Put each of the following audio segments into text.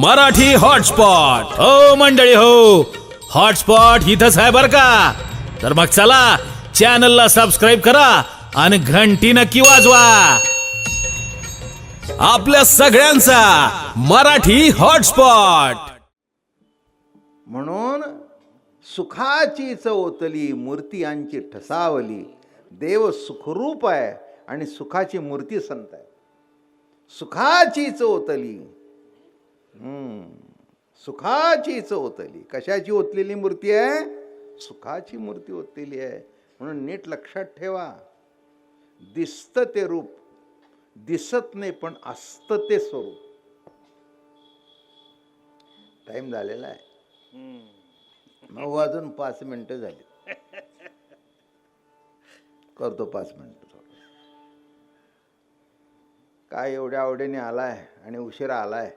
Marathi hotspot. हो मंडळी हो. हॉटस्पॉट इथंच आहे बर का? तर मग चला चॅनलला सबस्क्राईब करा आणि घंटी नक्की वाजवा. आपल्या सगळ्यांचा मराठी हॉटस्पॉट. म्हणून सुखाची चवतली मूर्ती यांची ठसावली देव सुखरूप आहे आणि सुखाची मूर्ती संत आहे. सुखाची चोतली. सुखाची चोतली कशाची ओतलेली मूर्ती आहे? सुखाची मूर्ती ओतलेली आहे. म्हणून नीट लक्षात ठेवा. दिसतं ते रूप दिसत नाही पण असतं ते स्वरूप. टाइम झालेला आहे. नऊ वाजून पाच मिनिटं झाली. करतो पाच मिनिटं काय एवढ्या आवडीने आलाय आणि उशिरा आलाय?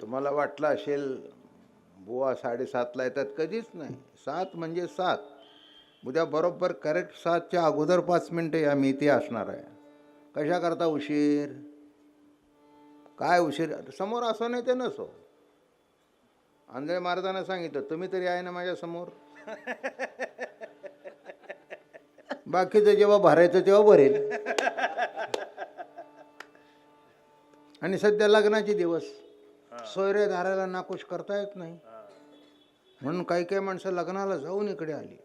तुम्हाला वाटलं असेल बुवा साडेसातला येतात कधीच नाही. सात म्हणजे सात. उद्या बरोबर करेक्ट सातच्या अगोदर पाच मिनटं या मी इथे असणार आहे. कशा करता उशीर? काय उशीर? समोर असो नाही ते नसो. आंधळे महाराजांना सांगितलं तुम्ही तरी आहे ना माझ्यासमोर? बाकीचं जेव्हा भरायचं तेव्हा भरेल. आणि सध्या लग्नाचे दिवस. सोयरे धारायला नाकोश करता येत नाही. म्हणून काही काही माणसं लग्नाला जाऊन इकडे आली.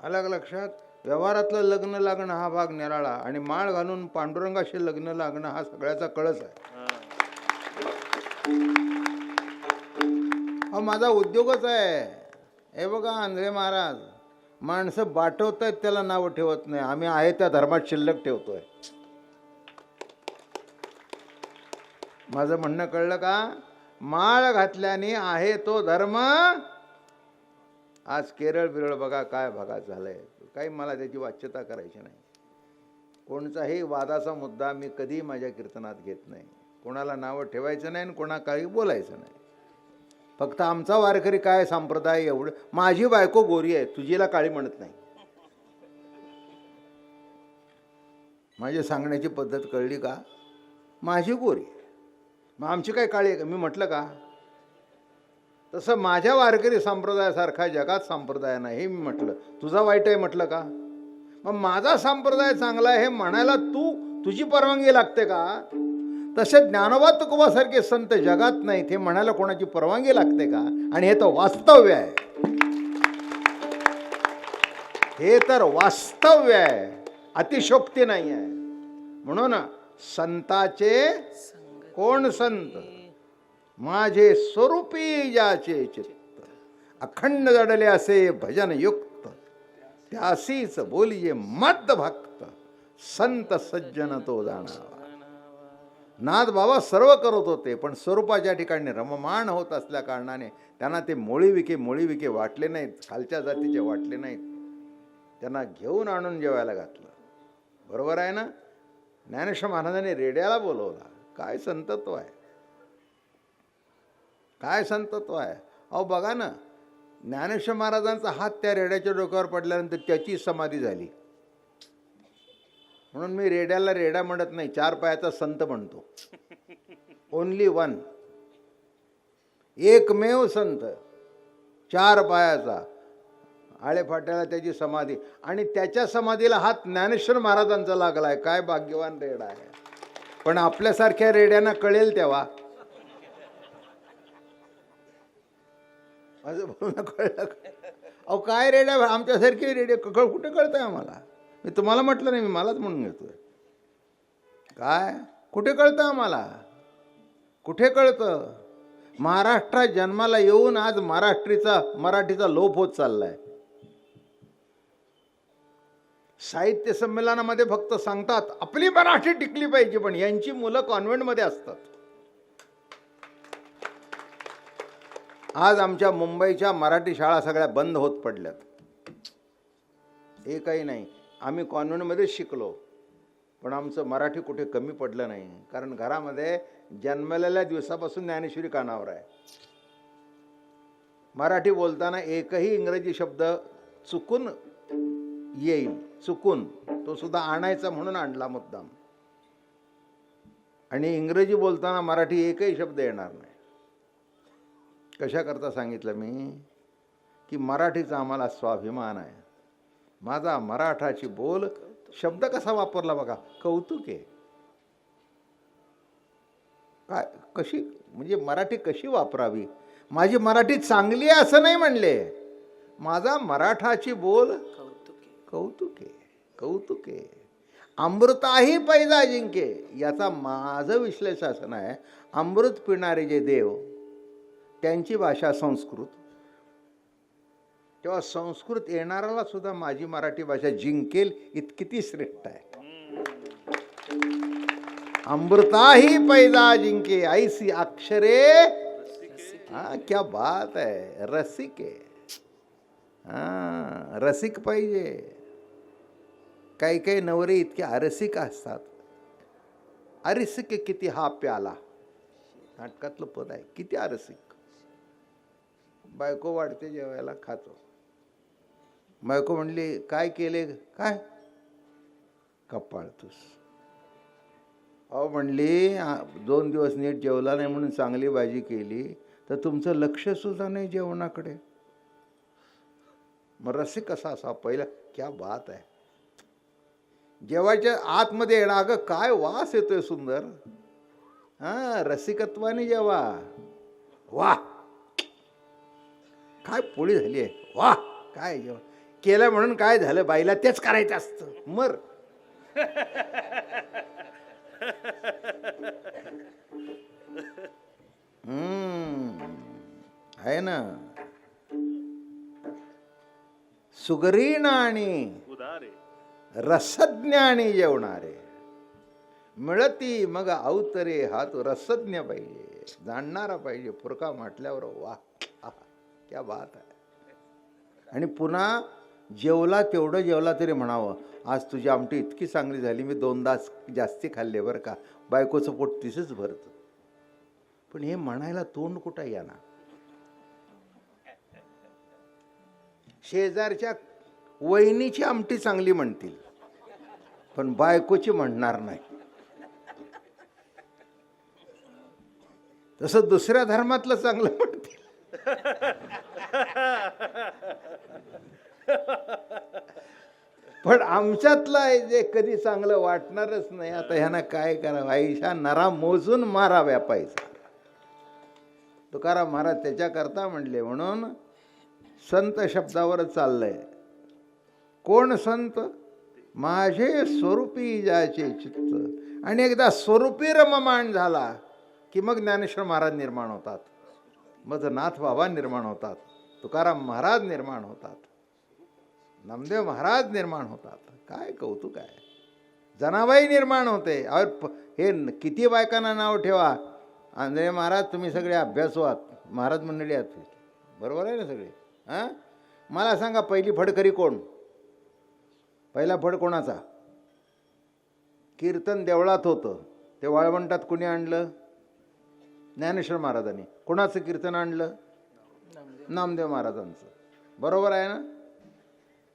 अलग लक्षात व्यवहारातलं लग्न लागणं हा भाग निराळा आणि माळ घालून पांडुरंगाशी लग्न लागणं हा सगळ्याचा कळस आहे. हा. माझा उद्योगच आहे. हे बघा आंध्रे महाराज. माणसं बाटवत आहेत त्याला नावं ठेवत नाही. आम्ही आहे त्या धर्मात शिल्लक ठेवतोय. माझं म्हणणं कळलं का? माळ घातल्याने आहे तो धर्म. आज केरळ बिरळ बघा काय बघा झालंय. काही मला त्याची वाच्यता करायची नाही. कोणताही वादाचा मुद्दा मी कधी माझ्या कीर्तनात घेत नाही. कोणाला नावं ठेवायचं नाही आणि कोणा काही बोलायचं नाही. फक्त आमचा वारकरी काय संप्रदाय एवढं माझी बायको गोरी आहे तुझीला काळी म्हणत नाही. माझी सांगण्याची पद्धत कळली का? माझी गोरी आहे. मग आमची काय काळी आहे का? मी म्हटलं का? तसं माझ्या वारकरी संप्रदायासारखा जगात संप्रदाय नाही हे मी म्हटलं. तुझा वाईट आहे म्हटलं का? मग माझा संप्रदाय चांगला आहे हे म्हणायला तू तुझी परवानगी लागते का? तसे ज्ञानोबा तुकोबासारखे संत जगात नाहीत हे म्हणायला कोणाची परवानगी लागते का? आणि हे तर वास्तव्य आहे. हे तर वास्तव्य आहे. अतिशोक्ती नाही आहे म्हणून संताचे कोण संत? माझे स्वरूपी ज्याचे चित्त. अखंड जडले असे भजन युक्त त्यासीच बोलिये मद भक्त संत सज्जन तो जाणावा. नाथ बाबा सर्व करत होते पण स्वरूपाच्या ठिकाणी रममाण होत असल्या कारणाने त्यांना ते मोळीविके मोळीविके वाटले नाहीत खालच्या जातीचे वाटले नाहीत. त्यांना घेऊन आणून जेवायला घातलं. बरोबर आहे ना? ज्ञानेश्वर महाराजांनी रेड्याला बोलवला. काय संतत्व आहे? काय संतत्व आहे? अहो बघा ना ज्ञानेश्वर महाराजांचा हात त्या रेड्याच्या डोक्यावर पडल्यानंतर त्याची समाधी झाली. म्हणून मी रेड्याला रेडा म्हणत नाही चार पायाचा संत म्हणतो. ओनली वन एकमेव संत. चार पायाचा. आळे फाट्याला त्याची समाधी. आणि त्याच्या समाधीला हात ज्ञानेश्वर महाराजांचा लागलाय. काय भाग्यवान रेडा आहे. पण आपल्यासारख्या रेड्यांना कळेल तेव्हा. माझं बोलणं कळलं अहो काय रेड्या? आमच्यासारखी रेडिओ कळ कुठे कळतंय आम्हाला? मी तुम्हाला म्हटलं नाही मी मलाच म्हणून घेतोय. काय? कुठे कळतं आम्हाला? कुठे कळतं? महाराष्ट्रात जन्माला येऊन आज महाराष्ट्रीचा मराठीचा लोप होत चाललाय. साहित्य संमेलनामध्ये फक्त सांगतात आपली मराठी टिकली पाहिजे पण यांची मुलं कॉन्व्हेंटमध्ये असतात. आज आमच्या मुंबईच्या मराठी शाळा सगळ्या बंद होत पडल्यात. हे काही नाही. आम्ही कॉन्व्हेंटमध्येच शिकलो पण आमचं मराठी कुठे कमी पडलं नाही. कारण घरामध्ये जन्मलेल्या दिवसापासून ज्ञानेश्वरी कानावर आहे. मराठी बोलताना एकही इंग्रजी शब्द चुकून येईल चुकून. तो सुद्धा आणायचा म्हणून आणला मुद्दाम. आणि इंग्रजी बोलताना मराठी एकही शब्द येणार नाही. कशा करता सांगितलं मी? की मराठीचा आम्हाला स्वाभिमान आहे. माझा मराठाची बोल शब्द कसा वापरला बघा? कौतुक आहे. काय कशी म्हणजे मराठी कशी वापरावी? माझी मराठी चांगली आहे असं नाही म्हणले. माझा मराठाची बोल कौतुके कौतुके. अमृताही पैदा जिंके याचा माझं विश्लेषण आहे. अमृत पिणारे जे देव त्यांची भाषा संस्कृत. तेव्हा संस्कृत येणाऱ्याला सुद्धा माझी मराठी भाषा जिंकेल इतकी ती श्रेष्ठ आहे. अमृताही पैदा जिंके ऐसी अक्षरे. हा क्या बात आहे. रसिक. आहे हा रसिक पाहिजे. काही काही नवरे इतके अरसिक असतात. अरसिक किती हा प्याला. नाटकातलं पद आहे. किती अरसिक बायको वाढते जेवायला खातो. बायको म्हणली काय केले? काय? कपाळतोस अहो म्हणली दोन दिवस नीट जेवला नाही म्हणून चांगली भाजी केली तर तुमचं लक्ष सुद्धा नाही जेवणाकडे. मग रसिक कसा असा पहिला क्या बात आहे. जेवायच्या आतमध्ये येणं अगं काय वास येतोय सुंदर. हा रसिकत्वाने जेवा. वा. काय पोळी झाली आहे. वा काय जेवा केलं म्हणून काय झालं बाईला? तेच करायचं असतं. मर. हम्म. आहे ना. सुगरीण आणि रसज्ञानी जेवणारे. मिळती मग अवतरे हा तो रसज्ञ पाहिजे. जाणणारा पाहिजे. फुरका म्हटल्यावर वा क्या बात आहे. आणि पुन्हा जेवला तेवढं जेवला तरी म्हणावं आज तुझी आमटी इतकी चांगली झाली मी दोनदा जास्ती खाल्ले बरं का. बायकोचं पोट तिसच भरतं. पण हे म्हणायला तोंड कुठं याना शेजारच्या वहिनीची आमटी चांगली म्हणतील. पण बायकोची म्हणणार नाही. तसं दुसऱ्या धर्मातलं चांगलं म्हणते पण आमच्यातलं आहे जे कधी चांगलं वाटणारच नाही आता ह्यानं काय करावं? आईशा नरा मोजून माराव्या पाहिजे. तुकाराम महाराज त्याच्याकरता म्हणले म्हणून संत शब्दावर चाललंय. कोण संत? माझे स्वरूपी जायचे चित्त. आणि एकदा स्वरूपी रममाण झाला की मग ज्ञानेश्वर महाराज निर्माण होतात. मग नाथ बाबा निर्माण होतात. तुकाराम महाराज निर्माण होतात. नामदेव महाराज निर्माण होतात. काय कौतुक आहे? जनाबाई निर्माण होते. अर प- हे किती बायकांना नाव ठेवा. आंध्रे महाराज तुम्ही सगळे अभ्यास आहात महाराज मंडळी आहात. बरोबर आहे ना सगळे? हां? मला सांगा पहिली फडकरी कोण? पहिला फड कोणाचा? कीर्तन देवळात होतं. ते वाळवंटात कुणी आणलं? ज्ञानेश्वर महाराजांनी. कोणाचं कीर्तन आणलं? नामदेव महाराजांचं. बरोबर आहे ना?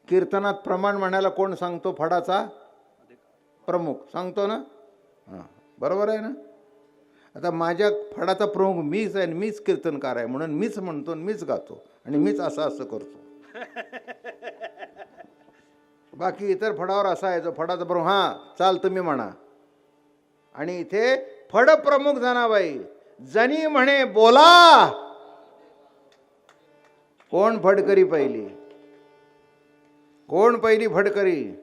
कीर्तनात प्रमाण म्हणायला कोण सांगतो फडाचा? प्रमुख. सांगतो ना? हां. बरोबर आहे ना? आता माझ्या फडाचा प्रमुख मीच आहे आणि मीच कीर्तनकार आहे म्हणून मीच म्हणतो आणि मीच गातो आणि मीच असं असं करतो. बाकी इतर फडावर असा आहे जो फडाचा प्रमुख हां चाल तुम्ही म्हणा. आणि इथे फड प्रमुख जनाबाई जनी म्हणे बोला! कोण फडकरी पहिली? कोण पहिली फडकरी?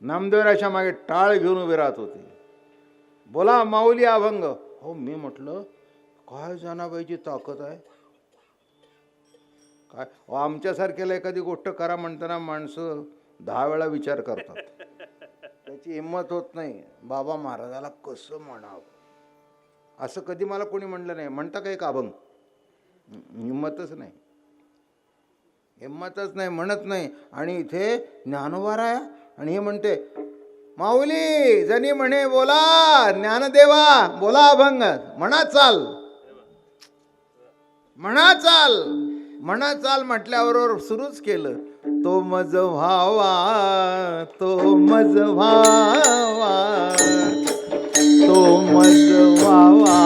नामदेवराच्या मागे टाळ घेऊन उभी राहत होती. बोला माऊली अभंग. हो मी म्हटलं काय जनाबाईची ताकद आहे? काय? अहो, आमच्यासारख्याला एखादी गोष्ट करा म्हणताना माणसं दहा वेळा विचार करतात. त्याची हिंमत होत नाही. बाबा महाराजाला कसं म्हणावं? असं कधी मला कोणी म्हणलं नाही. म्हणता का एक अभंग? हिंमतच नाही. हिंमतच नाही म्हणत नाही. आणि इथे ज्ञानोबार आहे आणि हे म्हणते माऊली जनी म्हणे बोला ज्ञानदेवा बोला अभंग. म्हणा चाल. म्हणा चाल. म्हणा चाल म्हटल्याबरोबर सुरूच केलं. तो मज व्हावा तो मज व्हावा तो मज व्हावा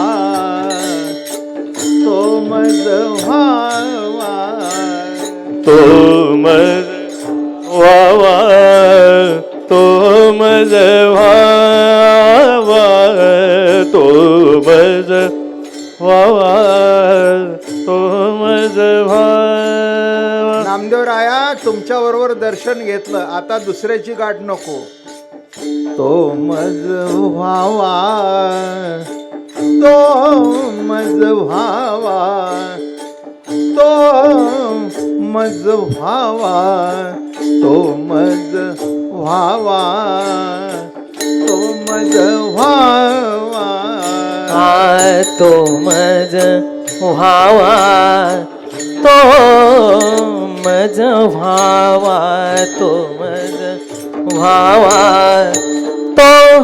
तो मज व्हावा तो मज व्हावा तो मज व्हावा तो मज व्हावा तो मज व्हावा नामदेवराया तुमच्याबरोबर दर्शन घेतलं. आता दुसऱ्याची गाठ नको. तो मज व्हावा. तो मज व्हावा. तो मज व्हावा. तो मज व्हावा. तो मज व्हावा. तो मज व्हावा. तो मज व्हावा तो मज व्हावा तो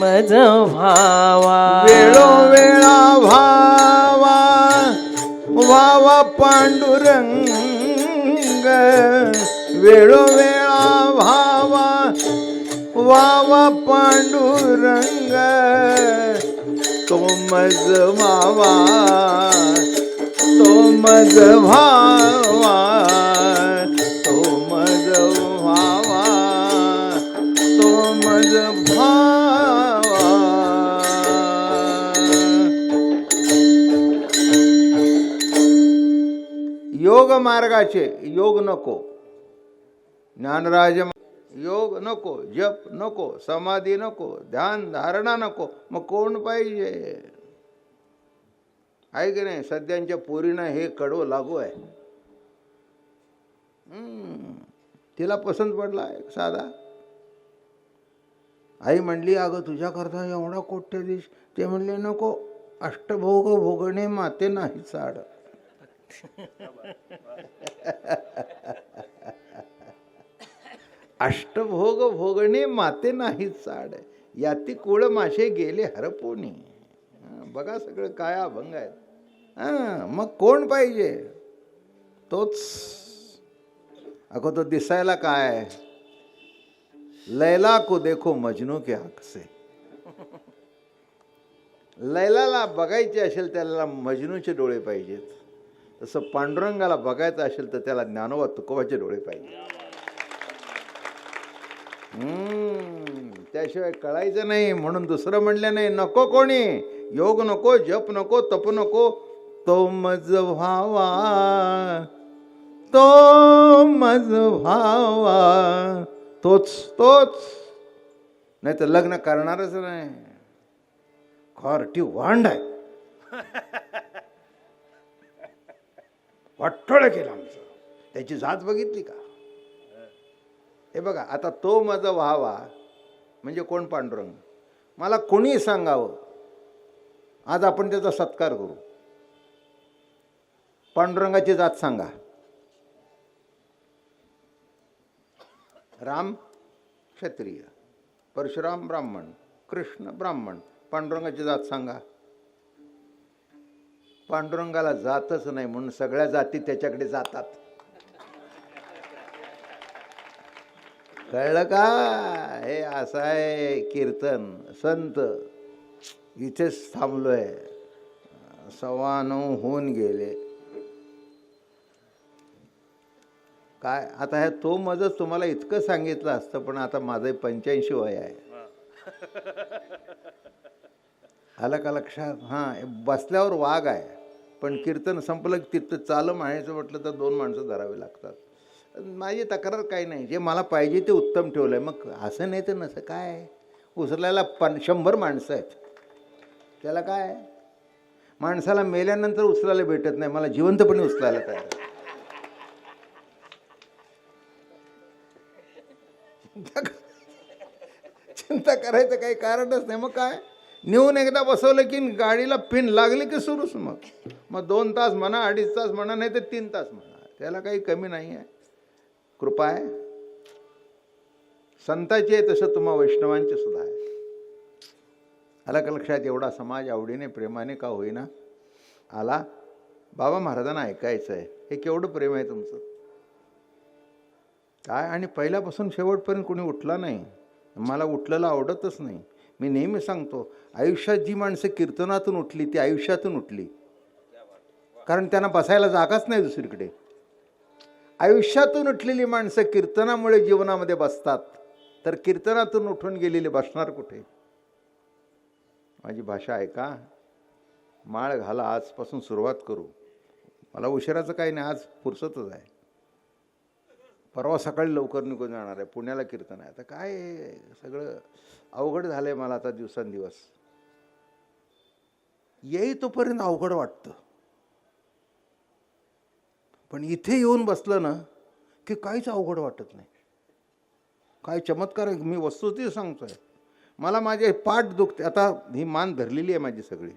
मज व्हावा. वेळोवेळा व्हावा व्हावा पांडुरंग. वेळोवेळा व्हावा व्हावा पांडुरंग. तो मज व्हावा तो मज व्हावा तो मज व्हावा तो मज भावा. योग मार्गाचे योग नको ज्ञानराज योग नको जप नको समाधी नको ध्यान धारणा नको मग कोण पाहिजे? आहे की नाही? सध्यांच्या पोरीनं हे कडवं लागू आहे. तिला पसंत पडला आहे साधा. आई म्हणली अगं तुझ्याकरता एवढा कोट्यधीश ते म्हणले नको अष्टभोग भोगणे माते नाही चाड अष्टभोग भोगणे माते नाही चाड याती कुळ माझे गेले हरपोनी. बघा सगळं काय अभंग आहेत. हां मग कोण पाहिजे? तोच अगं तो दिसायला काय लैला को देखो मजनू के हक से. लैलाला बघायचे असेल त्याला मजनूचे डोळे पाहिजेत. तसं पांडुरंगाला बघायचं असेल तर त्याला ज्ञानोबा तुकोबाचे डोळे पाहिजे हम्म, त्याशिवाय कळायचं नाही म्हणून दुसरं म्हणलं नाही नको कोणी. योग नको जप नको तप नको. तो मज व्हावा. तो मज व्हावा. तोच तोच. नाही तर लग्न करणारच नाही. खॉरटी वांड आहे. वाटोळं केलं आमचं. त्याची जात बघितली का? हे बघा आता तो माझा व्हावा म्हणजे कोण पांडुरंग? मला कोणी सांगावं. आज आपण त्याचा सत्कार करू. पांडुरंगाची जात सांगा. राम क्षत्रिय परशुराम ब्राह्मण कृष्ण ब्राह्मण पांडुरंगाची जात सांगा. पांडुरंगाला जातच नाही म्हणून सगळ्या जाती त्याच्याकडे जातात. कळलं का? हे असं आहे कीर्तन संत इथेच थांबलोय. सव्वा नऊ होऊन गेले. काय? आता ह्या तो मजच तुम्हाला इतकं सांगितलं असतं पण आता माझं पंच्याऐंशी वय आहे. आलं का लक्षात? हां बसल्यावर वाघ आहे पण कीर्तन संपलं की तिथं चालं म्हणायचं म्हटलं तर दोन माणसं धरावी लागतात. माझी तक्रार काही नाही. जे मला पाहिजे ते उत्तम ठेवलं आहे मग असं नाही तर नसं काय? उचलायला पन शंभर माणसं आहेत. त्याला काय? माणसाला मेल्यानंतर उचलायला भेटत नाही. मला जिवंतपणे उचलायला तयार चिंता चिंता करायचं काही कारणच नाही. मग काय? नेऊन एकदा बसवलं की गाडीला पिन लागली की सुरूच मग. मग दोन तास म्हणा अडीच तास म्हणा नाही तर तीन तास म्हणा. त्याला काही कमी नाही आहे. कृपा आहे. संताची आहे तसं तुम्हा वैष्णवांची सुद्धा आहे. आला का लक्षात एवढा समाज आवडीने प्रेमाने का होईना? आला? बाबा महाराजांना ऐकायचं आहे हे केवढं प्रेम आहे तुमचं? काय? आणि पहिल्यापासून शेवटपर्यंत कोणी उठला नाही. मला उठलेलं आवडतच नाही. मी नेहमी सांगतो आयुष्यात जी माणसं कीर्तनातून उठली ती आयुष्यातून उठली. कारण त्यांना बसायला जागाच नाही दुसरीकडे. आयुष्यातून उठलेली माणसं कीर्तनामुळे जीवनामध्ये बसतात. तर कीर्तनातून उठून गेलेले बसणार कुठे? माझी भाषा ऐका. माळ घाला आजपासून सुरुवात करू. मला उशिराचं काही नाही आज फुरसतच आहे. परवा सकाळी लवकर निघून जाणार आहे पुण्याला कीर्तन आहे. आता काय सगळं अवघड झालं आहे मला आता दिवसांदिवस. येई तोपर्यंत अवघड वाटतं. पण इथे येऊन बसलं ना की काहीच अवघड वाटत नाही. काय चमत्कार आहे मी वस्तुस्थिती सांगतोय. मला माझे पाठ दुखते. आता ही मान धरलेली आहे माझी सगळी.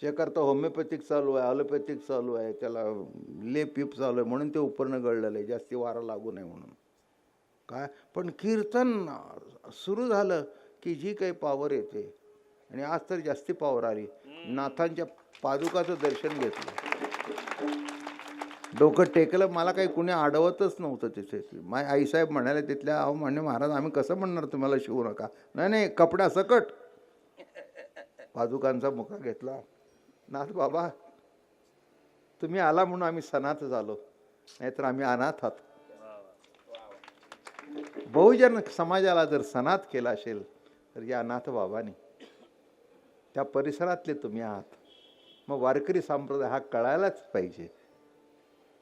त्याकरता होमिओपॅथिक चालू आहे ॲलोपॅथिक चालू आहे त्याला लेप पिप चालू आहे म्हणून ते उपरणं गळलेलं आहे. जास्ती वारा लागू नये म्हणून. काय? पण कीर्तन सुरू झालं की जी काही पावर येते. आणि आज तर जास्ती पावर आली. नाथांच्या पादुकाचं दर्शन घेतलं. डोकं टेकलं मला काही कुणी अडवतच नव्हतं तिथे. माय आईसाहेब म्हणाले तिथल्या अहो म्हणे महाराज आम्ही कसं म्हणणार तुम्हाला शिवू नका? नाही नाही कपडा सकट. पादुकांचा मुका घेतला. नाथ बाबा तुम्ही आला म्हणून आम्ही सनाथ झालो नाहीतर आम्ही अनाथ आहोत. बहुजन समाजाला जर सनात केला असेल तर या अनाथ बाबाने त्या परिसरातले तुम्ही आहात. मग वारकरी संप्रदाय हा कळायलाच पाहिजे.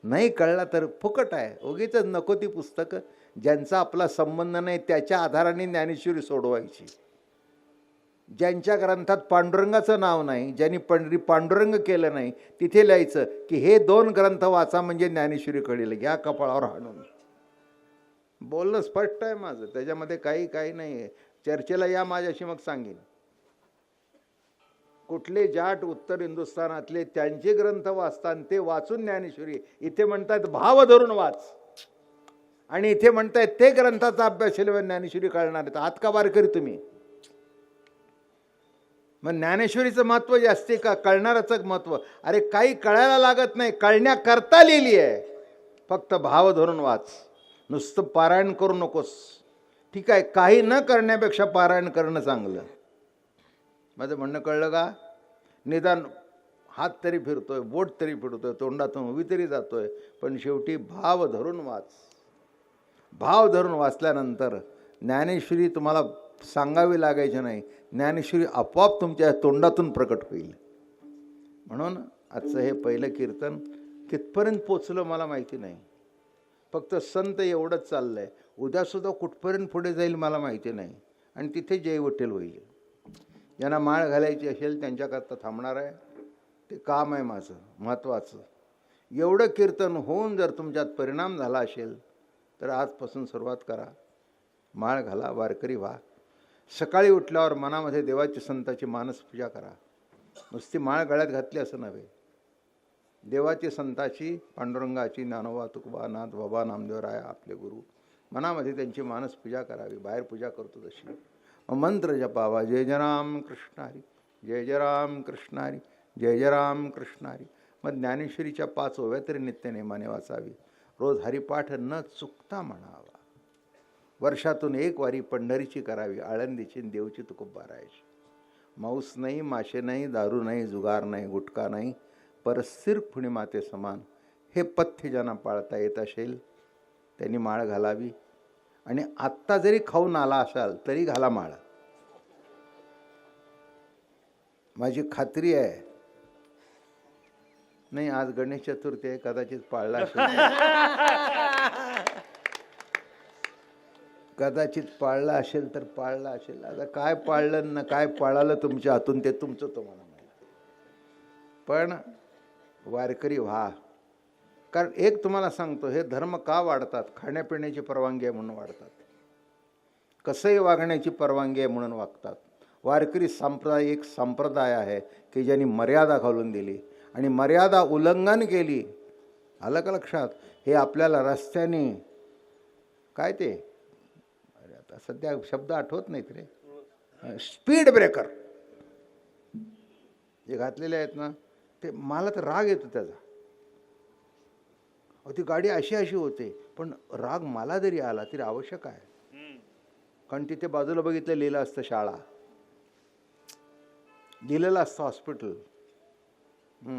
नाही कळला तर फुकट आहे. उगीच नको ती पुस्तकं. ज्यांचा आपला संबंध नाही त्याच्या आधाराने ज्ञानेश्वरी सोडवायची. ज्यांच्या ग्रंथात पांडुरंगाचं नाव नाही ज्यांनी पंढरी पांडुरंग केलं नाही तिथे लिहायचं की हे दोन ग्रंथ वाचा म्हणजे ज्ञानेश्वरी कळेल घ्या कपाळावर हाणून. बोलणं स्पष्ट आहे माझं. त्याच्यामध्ये काही काही नाही आहे चर्चेला या माझ्याशी मग सांगेन. कुठले जाट उत्तर हिंदुस्थानातले त्यांचे ग्रंथ वाचतात ते वाचून ज्ञानेश्वरी इथे म्हणतात भाव धरून वाच. आणि इथे म्हणतायत ते ग्रंथाचा अभ्यास केल्यावर ज्ञानेश्वरी कळणार आहेत. आत का वारकरी तुम्ही? मग ज्ञानेश्वरीचं महत्त्व जास्ती का? कळणारचं महत्त्व. अरे काही कळायला लागत नाही. कळण्याकरता लिहिली आहे. फक्त भाव धरून वाच. नुसतं पारायण करू नकोस. ठीक आहे काही न करण्यापेक्षा पारायण करणं चांगलं. माझं म्हणणं कळलं का? निदान हात तरी फिरतोय बोट तरी फिरतोय तोंडातून उभी तरी जातोय पण शेवटी भाव धरून वाच. भाव धरून वाचल्यानंतर ज्ञानेश्वरी तुम्हाला सांगावी लागायची नाही. ज्ञानेश्वरी आपोआप तुमच्या तोंडातून प्रकट होईल. म्हणून आजचं हे पहिलं कीर्तन कितपर्यंत पोचलं मला माहिती नाही. फक्त संत एवढंच चाललं आहे उद्यासुद्धा कुठपर्यंत पुढे जाईल मला माहिती नाही. आणि तिथे जयवटेल होईल. ज्यांना माळ घालायची असेल त्यांच्याकरता थांबणार आहे. ते काम आहे माझं महत्त्वाचं एवढं कीर्तन होऊन जर तुमच्यात परिणाम झाला असेल तर आजपासून सुरुवात करा. माळ घाला वारकरी व्हा. सकाळी उठल्यावर मनामध्ये देवाची संताची मानसपूजा करा. नुसती माळ गळ्यात घातली असं नव्हे. देवाची संताची पांडुरंगाची ज्ञानोबा तुकोबा नाथ बाबा नामदेवराया आपले गुरु. मनामध्ये त्यांची मानसपूजा करावी. बाहेर पूजा करतो तशी. मंत्र जपावा जय जय राम कृष्णारी जय जय राम कृष्णारी जय जय राम कृष्णारी मग ज्ञानेश्वरीच्या पाच ओव्या तरी नित्यनेमाने वाचावी. रोज हरिपाठ न चुकता म्हणावा. वर्षातून एक वारी पंढरीची करावी आळंदीची देवची तुकोबारायची मांस नाही मासे नाही दारू नाही जुगार नाही गुटखा नाही परस्थिर खुणी माते समान. हे पथ्य ज्यांना पाळता येत असेल त्यांनी माळ घालावी. आणि आत्ता जरी खाऊन आला असाल तरी घाला माळ. माझी खात्री आहे. नाही आज गणेश चतुर्थी आहे कदाचित पाळला असेल. कदाचित पाळला असेल तर पाळला असेल. आता काय पाळलं ना काय पाळालं तुमच्या हातून ते तुमचं तुम्हाला माहिती पण वारकरी व्हा. कारण एक तुम्हाला सांगतो हे धर्म का वाढतात? खाण्यापिण्याची परवानगी आहे म्हणून वाढतात. कसंही वागण्याची परवानगी आहे म्हणून वागतात. वारकरी संप्रदाय एक संप्रदाय आहे की ज्यांनी मर्यादा घालून दिली आणि मर्यादा उल्लंघन केली. आलं का लक्षात? हे आपल्याला रस्त्याने काय ते? अरे आता सध्या शब्द आठवत नाहीत रे. Speed breaker. जे घातलेले आहेत ना ते मला तर राग येतो त्याचा. ती गाडी अशी अशी होते. पण राग मला जरी आला तरी आवश्यक आहे. कारण तिथे बाजूला बघितलं लिहिलं असतं शाळा. लिहिलेलं असतं हॉस्पिटल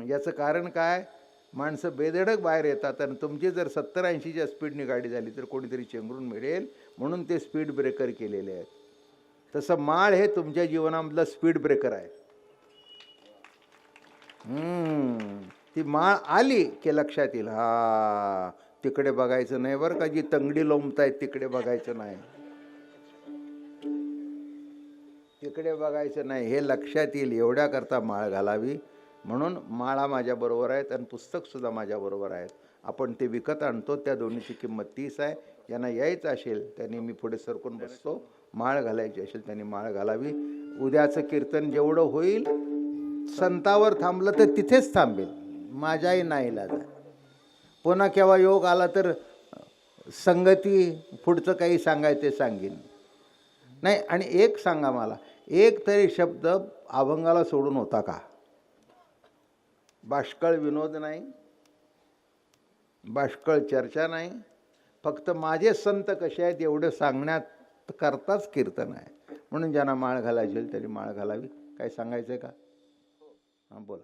याचं कारण काय? माणसं बेधडक बाहेर येतात आणि तुमची जर सत्तर ऐंशीच्या स्पीडने गाडी झाली तर कोणीतरी चेंगरून मिळेल. म्हणून ते स्पीड ब्रेकर केलेले आहेत. तसं माळ हे तुमच्या जीवनामधलं स्पीड ब्रेकर आहे. ती माळ आली की लक्षात येईल हा तिकडे बघायचं नाही बरं का जी तंगडी लोंबतायत तिकडे बघायचं नाही. तिकडे बघायचं नाही हे लक्षात येईल एवढ्याकरता माळ घालावी. म्हणून माळा माझ्याबरोबर आहेत आणि पुस्तकसुद्धा माझ्याबरोबर आहेत. आपण ते विकत आणतो त्या दोन्हीची किंमत तीस आहे. यांना यायचं असेल त्यांनी मी पुढे सरकून बसतो. माळ घालायची असेल त्यांनी माळ घालावी. उद्याचं कीर्तन जेवढं होईल संतावर थांबलं तर तिथेच थांबेल. माझ्याही नाही लाजा पुन्हा केव्हा योग आला तर संगती पुढचं काही सांगायचं ते सांगेन. नाही आणि एक सांगा मला एक तरी शब्द अभंगाला सोडून होता का? बाष्कळ विनोद नाही बाष्कळ चर्चा नाही फक्त माझे संत कसे आहेत एवढं सांगण्यात करताच कीर्तन आहे. म्हणून ज्यांना माळ घालायची त्यांनी माळ घालावी. काय सांगायचं आहे का? हां बोला.